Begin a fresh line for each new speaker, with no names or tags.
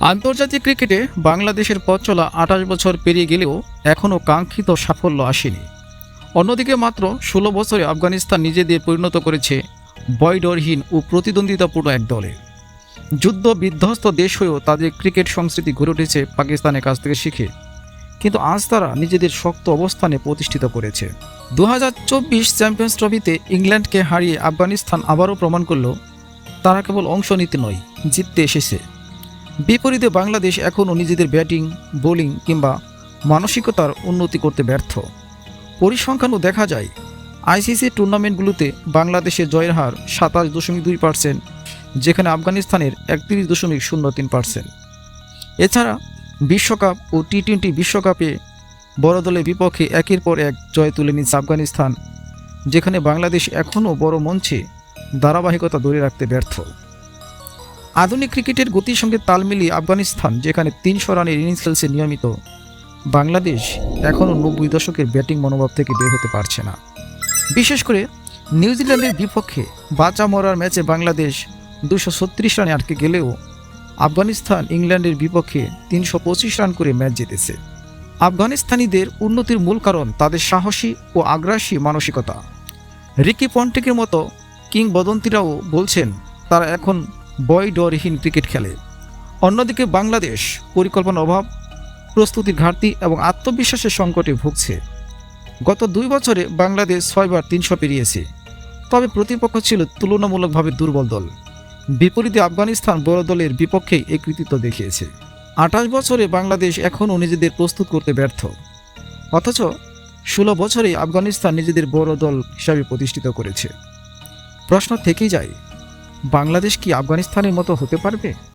আন্তর্জাতিক ক্রিকেটে বাংলাদেশের পথ চলা আঠাশ বছর পেরিয়ে গেলেও এখনও কাঙ্ক্ষিত সাফল্য আসেনি। অন্যদিকে মাত্র ষোলো বছরে আফগানিস্তান নিজেদের পরিণত করেছে বয়ডরহীন ও প্রতিদ্বন্দ্বিতাপূর্ণ এক দলে। যুদ্ধ বিধ্বস্ত দেশ হয়েও তাদের ক্রিকেট সংস্কৃতি গড়ে উঠেছে পাকিস্তানের কাছ থেকে শিখে। কিন্তু আজ তারা নিজেদের শক্ত অবস্থানে প্রতিষ্ঠিত করেছে। দু হাজার চব্বিশ চ্যাম্পিয়ন্স ট্রফিতে ইংল্যান্ডকে হারিয়ে আফগানিস্তান আবারও প্রমাণ করল তারা কেবল অংশ নিতে নয়, জিততে এসেছে। বিপরীতে বাংলাদেশ এখনও নিজেদের ব্যাটিং, বোলিং কিংবা মানসিকতার উন্নতি করতে ব্যর্থ। পরিসংখ্যানও দেখা যায়, আইসিসি টুর্নামেন্টগুলোতে বাংলাদেশের জয়ের হার সাতাশ দশমিক দুই পার্সেন্ট, যেখানে আফগানিস্তানের একত্রিশ দশমিক শূন্য তিন পার্সেন্ট। এছাড়া বিশ্বকাপ ও টি টোয়েন্টি বিশ্বকাপে বড় দলের বিপক্ষে একের পর এক জয় তুলে নিচ্ছে আফগানিস্তান, যেখানে বাংলাদেশ এখনও বড় মঞ্চে ধারাবাহিকতা ধরে রাখতে ব্যর্থ। আধুনিক ক্রিকেটের গতির সঙ্গে তাল মিলিয়ে আফগানিস্তান, যেখানে তিনশো রানের ইনিংস খেলছে নিয়মিত। বাংলাদেশ এখনও নব্বই দশকের ব্যাটিং মনোভাব থেকে বের হতে পারছে না। বিশেষ করে নিউজিল্যান্ডের বিপক্ষে বাঁচা মরার ম্যাচে বাংলাদেশ দুশো ছত্রিশ রানে আটকে গেলেও আফগানিস্তান ইংল্যান্ডের বিপক্ষে তিনশো পঁচিশ রান করে ম্যাচ জিতেছে। আফগানিস্তানিদের উন্নতির মূল কারণ তাদের সাহসী ও আগ্রাসী মানসিকতা। রিকি পন্টিকের মতো কিংবদন্তিরাও বলছেন, তারা এখন বয় ডরহীন ক্রিকেট খেলে। অন্যদিকে বাংলাদেশ পরিকল্পনার অভাব, প্রস্তুতির ঘাটতি এবং আত্মবিশ্বাসের সংকটে ভুগছে। গত দুই বছরে বাংলাদেশ ছয়বার তিনশো পেরিয়েছে। তবে প্রতিপক্ষ ছিল তুলনামূলকভাবে দুর্বল দল। বিপরীতে আফগানিস্তান বড় দলের বিপক্ষেই এই কৃতিত্ব দেখিয়েছে। আঠাশ বছরে বাংলাদেশ এখনও নিজেদের প্রস্তুত করতে ব্যর্থ। অথচ ষোলো বছরে আফগানিস্তান নিজেদের বড় দল হিসাবে প্রতিষ্ঠিত করেছে। প্রশ্ন থেকেই যায় বাংলাদেশ কি আফগানিস্তানের মতো হতে পারবে?